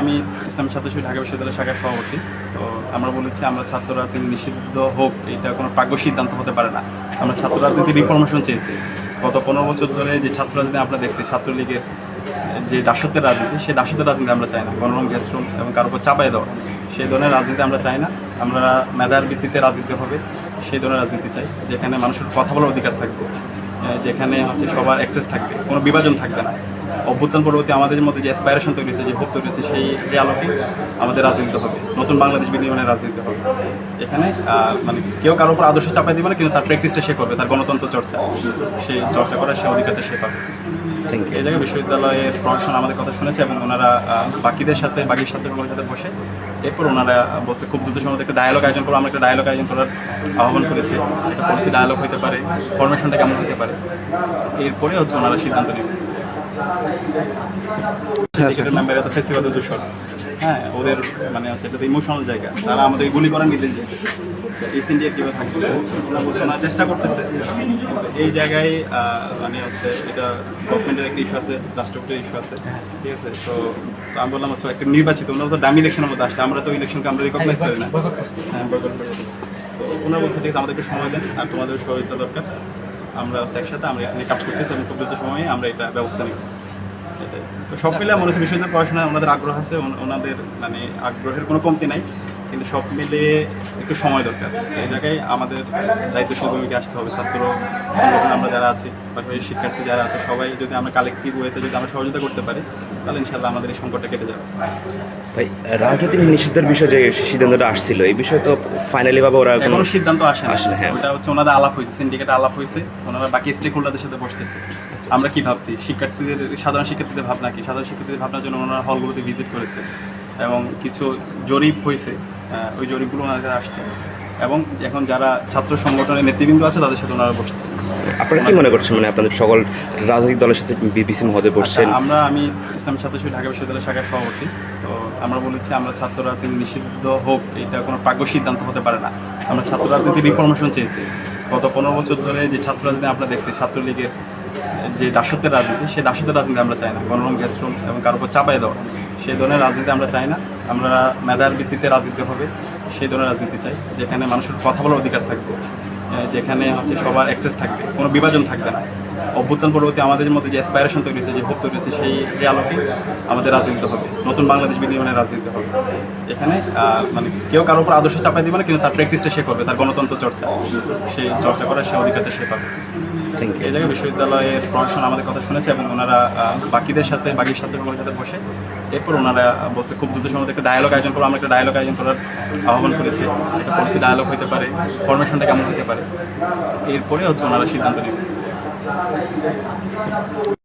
আমি ইসলামী ছাত্র শিবির ঢাকা বিশ্ববিদ্যালয় শাখার সভাপতি। তো আমরা বলেছি, আমরা ছাত্র রাজনীতি নিষিদ্ধ হোক, এটা কোনো প্রাজ্ঞ সিদ্ধান্ত হতে পারে না। আমরা ছাত্র রাজনীতি রিফরমেশন চেয়েছি। গত পনেরো বছর ধরে যে ছাত্র রাজনীতি আমরা দেখছি, ছাত্রলীগের যে দাসত্বের রাজনীতি, সেই দাসত্বের রাজনীতি আমরা চাই না। গণরম গ্যাস্ট্রুম এবং কারোর উপর চাপাই দেওয়া। সেই ধরনের রাজনীতি আমরা চাই না। আমরা মেধার ভিত্তিতে রাজনীতি হবে, সেই ধরনের রাজনীতি চাই, যেখানে মানুষের কথা বলার অধিকার থাকবে। যেখানে হচ্ছে সবার অ্যাক্সেস থাকবে, কোনো বিভাজন থাকবে না। অভ্যুত্থান পরবর্তী আমাদের মধ্যে যে অ্যাসপাইরেশন তৈরি হয়েছে, যে ভোট তৈরি হয়েছে, সেই আলোকে আমাদের রাজনীতি হবে। নতুন বাংলাদেশ বিনিময়ের রাজনীতি হবে। এখানে মানে কেউ কারোর উপর আদর্শ চাপাই দিবে না, কিন্তু তার প্র্যাকটিসটা সে করবে, তার গণতন্ত্র চর্চা। সেই চর্চা করার সে অধিকারটা সে পাবে। এই জায়গায় বিশ্ববিদ্যালয়ের প্রশাসন আমাদের কথা শুনেছে এবং ওনারা বাকিদের সাথে বাকি ছাত্রগুলোর সাথে বসে এরপর ওনারা বলছে খুব দ্রুত সময় একটা ডায়ালগ আয়োজন করব আমরা একটা ডায়ালগ আয়োজন করার আহ্বান করেছি। একটা পলিসি ডায়ালগ হতে পারে ফরমেশনটা কেমন হতে পারে। এরপরে হচ্ছে ওনারা সিদ্ধান্ত নেবেন নাম্বার এত ফেসিবাদ দূষণ হ্যাঁ ওদের মানে আছে এটা ইমোশনাল জায়গা। তারা আমাদের গুলি করার নির্দেশ দিচ্ছে ইস্ট ইন্ডিয়া কীভাবে থাকবে? ওরা চেষ্টা করতেছে। এই জায়গায় মানে হচ্ছে এটা গভর্নমেন্টের একটা ইস্যু আছে রাষ্ট্রপতির ইস্যু আছে। ঠিক আছে? তো তো আমি বললাম হচ্ছে একটা নির্বাচিত ওনারা তো ডামি ইলেকশনের মধ্যে আসছে। আমরা তো ইলেকশনকে আমরা রিকগনাইজ করি না। হ্যাঁ বয়কট করেছি। তো ওনারা বলছে ঠিক আছে আমাদের একটু সময় দেন আর তোমাদের সহযোগিতা দরকার। আমরা হচ্ছে একসাথে আমরা এখানে কাজ করতেছি এবং খুব দ্রুত সময়ে আমরা এটা ব্যবস্থা নিব। তো সব মিলে মনে হচ্ছে বিশ্ববিদ্যালয় পড়াশোনা ওনাদের আগ্রহ আছে ওনাদের মানে আগ্রহের কোনো কমতি নাই। কিন্তু সব মিলে একটু সময় দরকার। এই জায়গায় আমাদের দায়িত্বশীল ভূমিকা আসতে হবে ছাত্র সংগঠন আমরা যারা আছি পাশাপাশি শিক্ষার্থী যারা আছে সবাই যদি আমরা কালেক্টিভ ওয়েতে যদি আমরা সহযোগিতা করতে পারি তাহলে ইনশাল্লাহ আমাদের এই সংকটটা কেটে যাবে। ভাই রাজনৈতিক নিষিদ্ধের বিষয়ে যে সিদ্ধান্তটা আসছিল এই বিষয়ে তো ফাইনালি ভাবে ওরা কোনো সিদ্ধান্ত আসে না হ্যাঁ। ওটা হচ্ছে ওনাদের আলাপ হয়েছে সিন্ডিকেটে আলাপ হয়েছে ওনারা বাকি স্টেক হোল্ডারদের সাথে বসতেছে। আমরা কি ভাবছি? শিক্ষার্থীদের সাধারণ শিক্ষার্থীদের ভাবনা কি? সাধারণ শিক্ষার্থীদের ভাবনার জন্য ওনারা হলগুলোতে ভিজিট করেছে। এবং কিছু জরিপ হয়েছে ওই জরিপগুলো ওনার কাছে আসছে। এবং এখন যারা ছাত্র সংগঠনের নেতৃবৃন্দ আছে তাদের সাথে ওনারা বসছে। আপনারা কি মনে করছেন? মানে আপনাদের সকল রাজনৈতিক দলের সাথে বিবিসি মহোদয় বসছেন। আচ্ছা, আমরা আমি ইসলামী ছাত্র শিবির ঢাকা বিশ্ববিদ্যালয় শাখার সভাপতি। তো আমরা বলেছি আমরা ছাত্র রাজনীতি নিষিদ্ধ হোক এটা কোনো প্রাজ্ঞ সিদ্ধান্ত হতে পারে না। আমরা ছাত্র রাজনীতি রিফরমেশন চেয়েছি। গত পনেরো বছর ধরে যে ছাত্র রাজনীতি আমরা দেখছি ছাত্রলীগের যে দাসত্বের রাজনীতি সেই দাসত্বের রাজনীতি আমরা চাই না। গণরম গ্যাস্ট্রুম এবং কারোর উপর চাপাই দেওয়া। সেই ধরনের রাজনীতি আমরা চাই না। আমরা মেধার ভিত্তিতে রাজনীতি হবে, সেই ধরনের রাজনীতি চাই, যেখানে মানুষের কথা বলার অধিকার থাকবে যেখানে হচ্ছে সবার অ্যাক্সেস থাকবে, কোনো বিভাজন থাকবে না। অভ্যুত্থান পরবর্তী আমাদের মধ্যে যে অ্যাসপাইরেশন তৈরি হয়েছে, যে ভোগ তৈরি হয়েছে, সেই আলোকে আমাদের রাজনীতি হবে। নতুন বাংলাদেশ বিনিময়ের রাজনীতি হবে। এখানে মানে কেউ কারোর উপর আদর্শ চাপাই দিবে না, কিন্তু তার প্র্যাকটিসটা সে করবে, তার গণতন্ত্র চর্চা। সেই চর্চা করার সে অধিকারটা সে পাবে। এই জায়গায় বিশ্ববিদ্যালয়ের প্রশাসন আমাদের কথা শুনেছে এবং ওনারা বাকিদের সাথে, বাকি ছাত্রসকলের সাথে বসে এরপর ওনারা বলছে, খুব দ্রুত সময় একটা ডায়ালগ আয়োজন করব। আমরা একটা ডায়ালগ আয়োজন করার আহ্বান করেছি। একটা পলিসি ডায়ালগ হতে পারে ফরমেশনটা কেমন হতে পারে। এরপরে হচ্ছে ওনারা সিদ্ধান্ত নেবেন